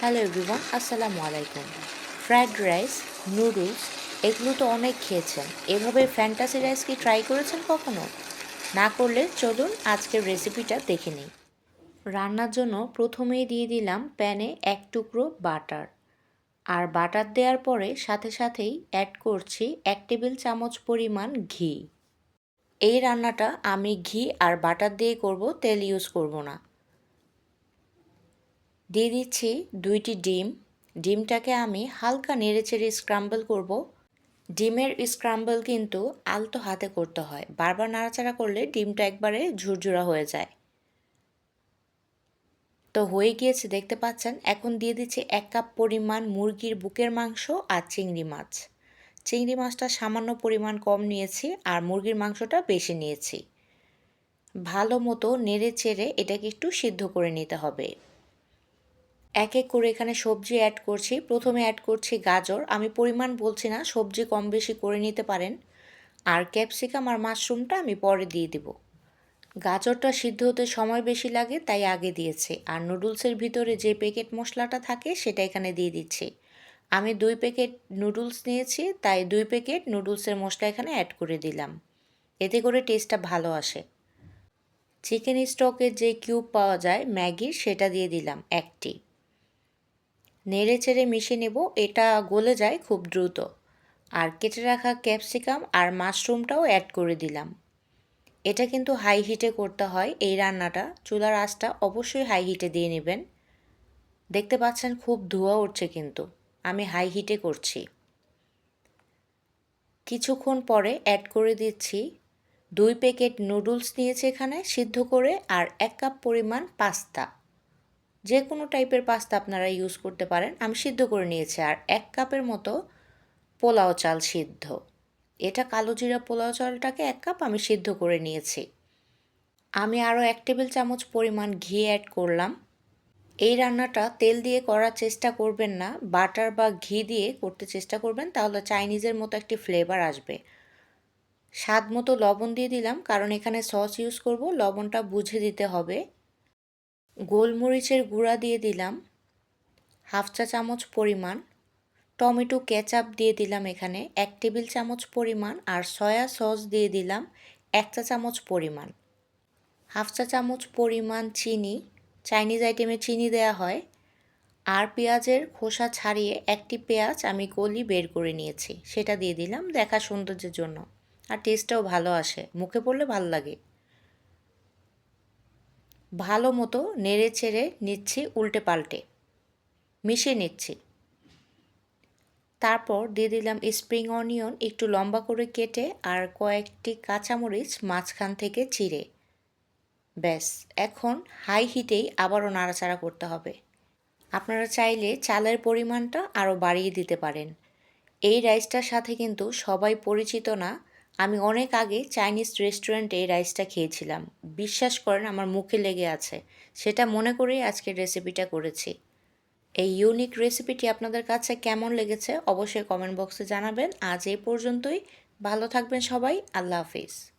Hello everyone আসসালামু আলাইকুম। Fried rice noodles এগুলো তো অনেক খেয়েছেন। এভাবে ফ্যান্টাসি রাইস কি ট্রাই করেছেন কখনো? না করলে চলুন আজকের রেসিপিটা দেখে নিই। রান্নার জন্য প্রথমেই দিয়ে দিলাম প্যানে এক টুকরো বাটার। আর বাটার দেওয়ার পরে সাথে সাথেই অ্যাড করছি এক টেবিল চামচ পরিমাণ ঘি। এই রান্নাটা আমি ঘি আর বাটার দিয়ে করব, তেল ইউজ করব না। দিয়ে দিচ্ছি দুইটি ডিম। ডিমটাকে আমি হালকা নেড়েচেড়ে স্ক্রাম্বল করব। ডিমের স্ক্রাম্বল কিন্তু আলতো হাতে করতে হয়। বারবার নাড়াচাড়া করলে ডিমটা একবারে ঝুরঝুরা হয়ে যায়। তো হয়ে গিয়েছে, দেখতে পাচ্ছেন? এখন দিয়ে দিচ্ছি এক কাপ পরিমাণ মুরগির বুকের মাংস আর চিংড়ি মাছ। চিংড়ি মাছটা সামান্য পরিমাণ কম নিয়েছি আর মুরগির মাংসটা বেশি নিয়েছি। ভালো মতো নেড়ে চেড়ে এটাকে একটু সিদ্ধ করে নিতে হবে। এক এক করে এখানে সবজি অ্যাড করছি। প্রথমে অ্যাড করছি গাজর। আমি পরিমাণ বলছি না, সবজি কম বেশি করে নিতে পারেন। আর ক্যাপসিকাম আর মাশরুমটা আমি পরে দিয়ে দেব। গাজরটা সিদ্ধ হতে সময় বেশি লাগে, তাই আগে দিয়েছে। আর নুডলসের ভিতরে যে প্যাকেট মশলাটা থাকে, সেটা এখানে দিয়ে দিচ্ছি। আমি দুই প্যাকেট নুডলস নিয়েছি, তাই দুই প্যাকেট নুডলসের মশলা এখানে অ্যাড করে দিলাম। এতে করে টেস্টটা ভালো আসে। চিকেন স্টকের যে কিউব পাওয়া যায় ম্যাগির সেটা দিয়ে দিলাম একটি। নেড়ে চেড়ে মিশিয়ে নেব, এটা গলে যায় খুব দ্রুত। আর কেটে রাখা ক্যাপসিকাম আর মাশরুমটাও অ্যাড করে দিলাম। এটা কিন্তু হাই হিটে করতে হয় এই রান্নাটা। চুলার আঁচটা অবশ্যই হাই হিটে দিয়ে নেবেন। দেখতে পাচ্ছেন খুব ধোয়া উঠছে কিন্তু। আমি হাই হিটে করছি। কিছুক্ষণ পরে অ্যাড করে দিচ্ছি দুই প্যাকেট নুডলস নিয়েছে এখানে সিদ্ধ করে আর এক কাপ পরিমাণ পাস্তা যে কোনো টাইপের পাস্তা আপনারা ইউজ করতে পারেন। আমি সিদ্ধ করে নিয়েছি আর এক কাপের মতো পোলাও চাল সিদ্ধ। এটা কালো জিরা পোলাও চালটাকে এক কাপ আমি সিদ্ধ করে নিয়েছি। আমি আরও এক টেবিল চামচ পরিমাণ ঘি অ্যাড করলাম। এই রান্নাটা তেল দিয়ে করার চেষ্টা করবেন না বাটার বা ঘি দিয়ে করতে চেষ্টা করবেন, তাহলে চাইনিজের মতো একটি ফ্লেভার আসবে। স্বাদ মতো লবণ দিয়ে দিলাম, কারণ এখানে সস ইউজ করব, লবণটা বুঝে দিতে হবে। গোলমরিচের গুঁড়া দিয়ে দিলাম। হাফ চা চামচ পরিমাণ। টমেটো কেচাপ দিয়ে দিলাম এখানে। এক টেবিল চামচ পরিমাণ। আর সয়া সস দিয়ে দিলাম এক চা চামচ পরিমাণ। হাফ চা চামচ পরিমাণ চিনি। চাইনিজ আইটেমে চিনি দেয়া হয়। আর পেঁয়াজের খোসা ছাড়িয়ে একটি পেঁয়াজ আমি কলি বের করে নিয়েছি। সেটা দিয়ে দিলাম দেখা সৌন্দর্যের জন্য। আর টেস্টটাও ভালো আসে। মুখে পড়লে ভালো লাগে। ভালো মতো নেড়ে চেড়ে নিচ্ছি উল্টে পাল্টে। মিশিয়ে নিচ্ছি। তারপর দিয়ে দিলাম স্প্রিং অনিয়ন একটু লম্বা করে কেটে আর কয়েকটি কাঁচামরিচ মাঝখান থেকে চিড়ে। ব্যাস, এখন হাই হিটেই আবারও নাড়াচাড়া করতে হবে। আপনারা চাইলে চালের পরিমাণটা আরও বাড়িয়ে দিতে পারেন। এই রাইসটার সাথে কিন্তু সবাই পরিচিত না আমি অনেক আগে চাইনিজ রেস্টুরেন্টে এই রাইসটা খেয়েছিলাম। বিশ্বাস করেন, আমার মুখে লেগে আছে। সেটা মনে করেই আজকের রেসিপিটা করেছি। এই ইউনিক রেসিপিটি আপনাদের কাছে কেমন লেগেছে অবশ্যই কমেন্ট বক্সে জানাবেন। আজ এই পর্যন্তই। ভালো থাকবেন সবাই। আল্লাহ হাফিজ।